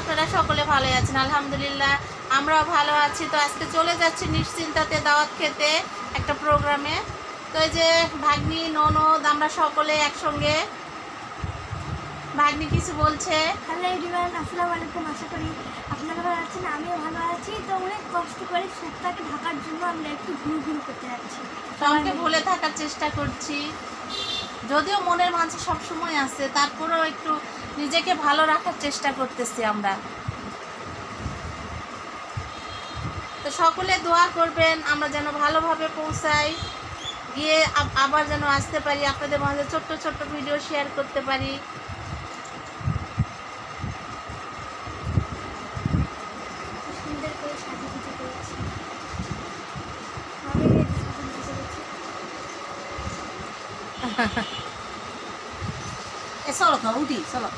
আপনারা সকলে ভালো আছেন আলহামদুলিল্লাহ। আমরাও ভালো আছি। তো আজকে চলে যাচ্ছি নিশ্চিন্তাতে দাওয়াত খেতে একটা প্রোগ্রামে। তো এই যে ভাগ্নি ননদ আমরা সকলে একসঙ্গে। ভাগ্নি কিছু বলছে? হ্যালো এভরিওয়ান আসসালামু আলাইকুম আশা করি আপনারা ভালো আছেন আমিও ভালো আছি। তো অনেক কষ্ট করে শীতটাকে ঢাকার জন্য আমরা একটু ঘুরু ঘুরু করতে যাচ্ছি। সবাইকে ভুলে থাকার চেষ্টা করছি। যদিও মনের মাঝে সবসময় আছে, তারপরেও একটু নিজেকে ভালো রাখার চেষ্টা করতেছি আমরা। তো সকলে দোয়া করবেন, আমরা যেন ভালোভাবে পৌঁছাই, গিয়ে আবার যেন আসতে পারি, আপনাদের মাঝে ছোট্ট ছোট্ট ভিডিও শেয়ার করতে পারি খুব সুন্দর করে সাজু গুজু করেছি আমি এই যে সাজু গুজু করেছি এ চলো তো উঠি চলো